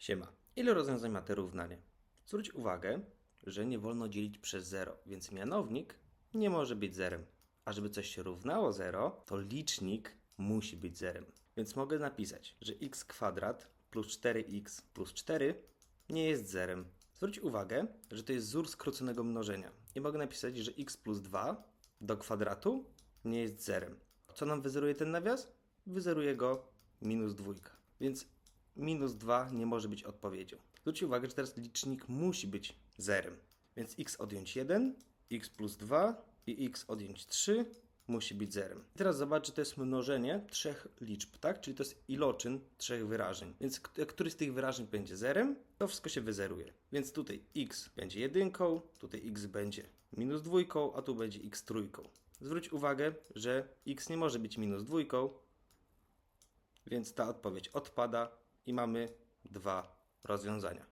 Siema. Ile rozwiązań ma te równanie? Zwróć uwagę, że nie wolno dzielić przez 0, więc mianownik nie może być zerem. A żeby coś się równało 0, to licznik musi być zerem. Więc mogę napisać, że x kwadrat plus 4x plus 4 nie jest zerem. Zwróć uwagę, że to jest wzór skróconego mnożenia. I mogę napisać, że x plus 2 do kwadratu nie jest zerem. Co nam wyzeruje ten nawias? Wyzeruje go minus dwójka. Więc minus 2 nie może być odpowiedzią. Zwróćcie uwagę, że teraz licznik musi być zerem. Więc x odjąć 1, x plus 2 i x odjąć 3 musi być zerem. Teraz zobacz, że to jest mnożenie trzech liczb, tak? Czyli to jest iloczyn trzech wyrażeń. Więc k- jak któryś z tych wyrażeń będzie zerem, to wszystko się wyzeruje. Więc tutaj x będzie jedynką, tutaj x będzie minus dwójką, a tu będzie x trójką. Zwróć uwagę, że x nie może być minus dwójką, więc ta odpowiedź odpada i mamy dwa rozwiązania.